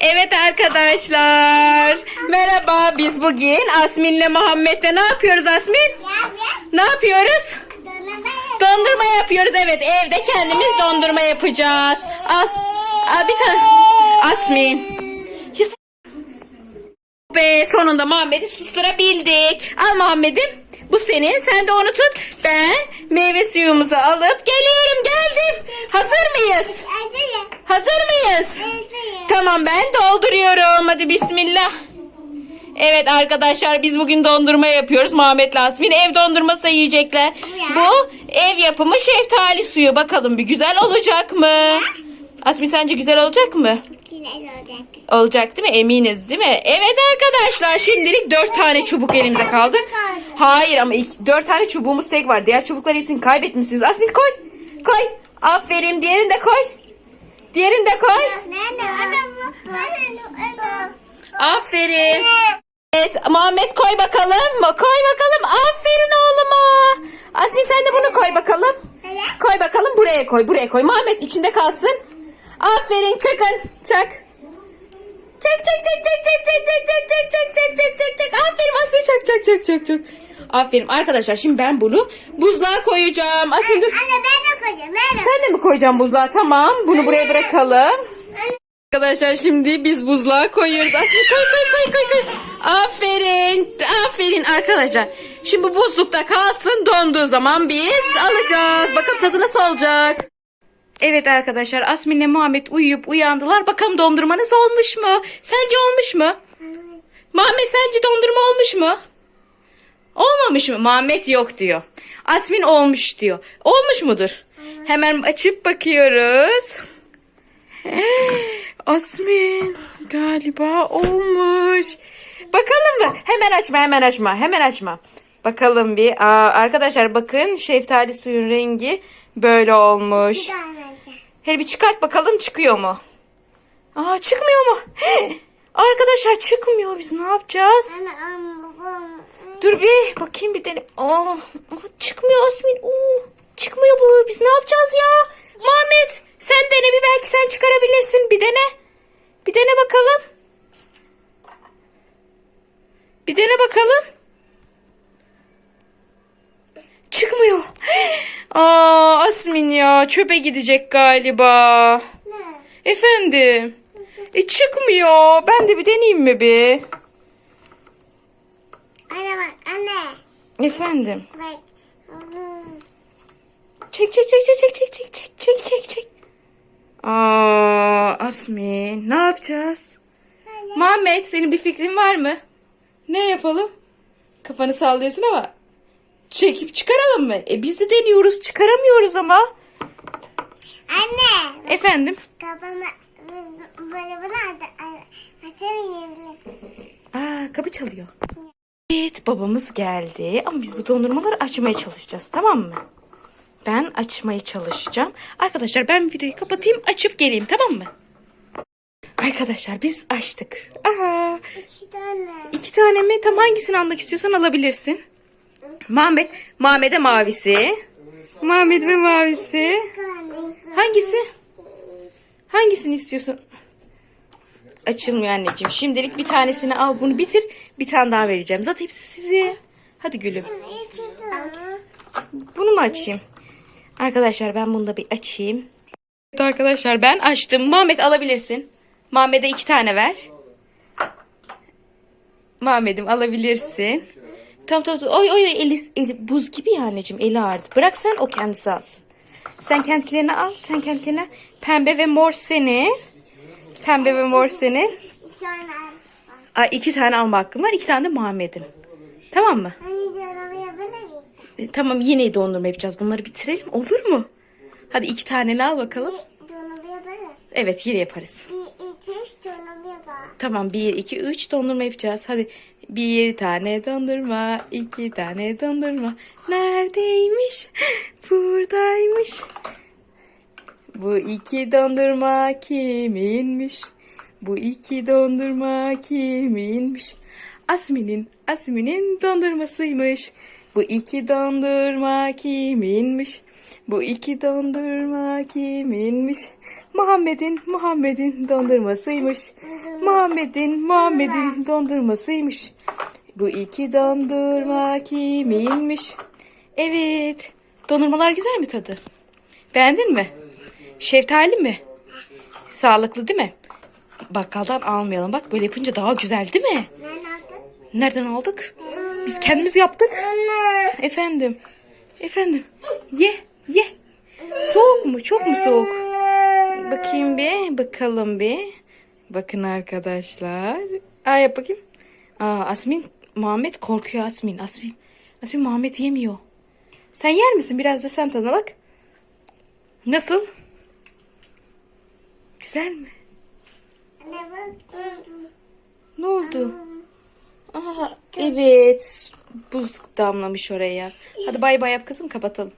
Evet arkadaşlar. Merhaba. Biz bugün Asmin'le Muhammed'le ne yapıyoruz Asmin? Ne yapıyoruz? Dondurma yapıyoruz. Evet evde kendimiz dondurma yapacağız. Al. Al bir tane. Asmin. Ve sonunda Muhammed'i susturabildik. Al Muhammed'im. Bu senin. Sen de onu tut. Ben meyve suyumuzu alıp geliyorum. Geldim. Hazır mıyız? Hazır mıyız? Tamam ben dolduruyorum. Hadi bismillah. Evet arkadaşlar biz bugün dondurma yapıyoruz. Muhammed Lasmin ev dondurması yiyecekler. Bu ev yapımı şeftali suyu. Bakalım bir güzel olacak mı? Asmi sence güzel olacak mı? Olacak değil mi? Eminiz değil mi? Evet arkadaşlar şimdilik dört tane çubuk elimize kaldı. Hayır ama ilk, dört tane çubuğumuz tek var. Diğer çubukları hepsini kaybetmişsiniz. Asmi koy. Koy. Aferin. Diğerini de koy. Diğerini de koy. Aferin. Evet Muhammed koy bakalım. Koy bakalım. Aferin oğluma. Asmi sen de bunu koy bakalım. Koy bakalım buraya koy. Buraya koy. Muhammed içinde kalsın. Aferin çakın. Çak. Çek çek çek çek çek çek çek çek çek çek çek çek çek çek. Aferin Asmi çak çak. Aferin arkadaşlar şimdi ben bunu buzluğa koyacağım. Asmi dur. Sen de mi koyacaksın buzluğa? Tamam. Bunu buraya bırakalım. Arkadaşlar şimdi biz buzluğa koyuyoruz. Aslı koy koy koy koy koy. Aferin. Aferin arkadaşlar. Şimdi bu buzlukta kalsın. Donduğu zaman biz alacağız. Bakın tadı nasıl olacak. Evet arkadaşlar Asmin'le Muhammed uyuyup uyandılar. Bakalım dondurmanız olmuş mu? Sence olmuş mu? Muhammed sence dondurma olmuş mu? Olmamış mı? Muhammed yok diyor. Asmin olmuş diyor. Olmuş mudur? Hemen açıp bakıyoruz. Asmin galiba olmuş. Bakalım mı? Hemen açma hemen açma hemen açma. Bakalım bir. Aa, arkadaşlar bakın şeftali suyun rengi böyle olmuş. Hele bir çıkart bakalım çıkıyor mu? Aa çıkmıyor mu? Arkadaşlar çıkmıyor biz ne yapacağız? Dur bir bakayım bir dene. Aa, çıkmıyor Asmin. Oo, çıkmıyor bu. Biz ne yapacağız ya? Muhammed sen dene bir belki sen çıkarabilirsin. Bir dene. Bir dene bakalım. Bir dene bakalım. Çıkmıyor. Aa Asmin ya çöpe gidecek galiba. Efendim. E çıkmıyor. Ben de bir deneyeyim mi bir? Anne bak anne. Efendim. Bak. Çek çek çek çek çek çek çek çek çek çek çek. Aa Asmin ne yapacağız? Muhammed senin bir fikrin var mı? Ne yapalım? Kafanı sallıyorsun ama çekip çıkaralım mı? E biz de deniyoruz çıkaramıyoruz ama. Anne. Efendim? Kafama böyle böyle açamayabilirim. Aa kapı çalıyor. Evet babamız geldi ama biz bu dondurmaları açmaya çalışacağız tamam mı? Ben açmaya çalışacağım. Arkadaşlar ben videoyu kapatayım açıp geleyim tamam mı? Arkadaşlar biz açtık. Aha, İki tane. iki tane mi? Tam hangisini almak istiyorsan alabilirsin. Muhammed, Muhammed'e mavisi. Muhammed'e mavisi. Hangisi? Hangisini istiyorsun? Açılmıyor anneciğim. Şimdilik bir tanesini al bunu bitir. Bir tane daha vereceğim. Zaten hepsi size. Hadi gülüm. Bunu mu açayım? Arkadaşlar ben bunu da bir açayım. Evet arkadaşlar ben açtım. Muhammed alabilirsin. Muhammed'e iki tane ver. Muhammed'im alabilirsin. Tamam tamam. tamam. Oy oy eli, eli buz gibi ya anneciğim. Eli ağrıdı. Bırak sen o kendisi alsın. Sen kendilerini al. Sen kendilerine pembe ve mor senin. Pembe ve mor senin. İki tane. Ay, iki tane alma hakkım var. iki tane de Muhammed'in. Tamam mı? Hani? E, tamam yine dondurma yapacağız. Bunları bitirelim. Olur mu? Hadi iki taneni al bakalım. Evet yine yaparız. Bir, iki, üç yapar. Tamam bir, iki, üç dondurma yapacağız. Hadi bir tane dondurma, iki tane dondurma. Neredeymiş? Buradaymış. Bu iki dondurma kiminmiş? Bu iki dondurma kiminmiş? Asmin'in, Asmin'in dondurmasıymış. Bu iki dondurma kiminmiş? Bu iki dondurma kiminmiş? Muhammed'in, Muhammed'in dondurmasıymış. Muhammed'in, Muhammed'in dondurmasıymış. Bu iki dondurma kiminmiş? Evet. Dondurmalar güzel mi tadı? Beğendin mi? Şeftali mi? Sağlıklı değil mi? Bakkaldan almayalım. Bak böyle yapınca daha güzel değil mi? Nereden aldık? Biz kendimiz yaptık. Efendim. Efendim. Ye, ye. Soğuk mu? Çok mu soğuk? Bakayım bir, bakalım bir. Bakın arkadaşlar. Aa yap bakayım. Aa Asmin, Muhammed korkuyor Asmin. Asmin, Asmin Muhammed yemiyor. Sen yer misin? Biraz da sen tadına bak. Nasıl? Güzel mi? Anne bak. Ne oldu? Aa evet. Buz damlamış oraya. Hadi bay bay yap kızım kapatalım.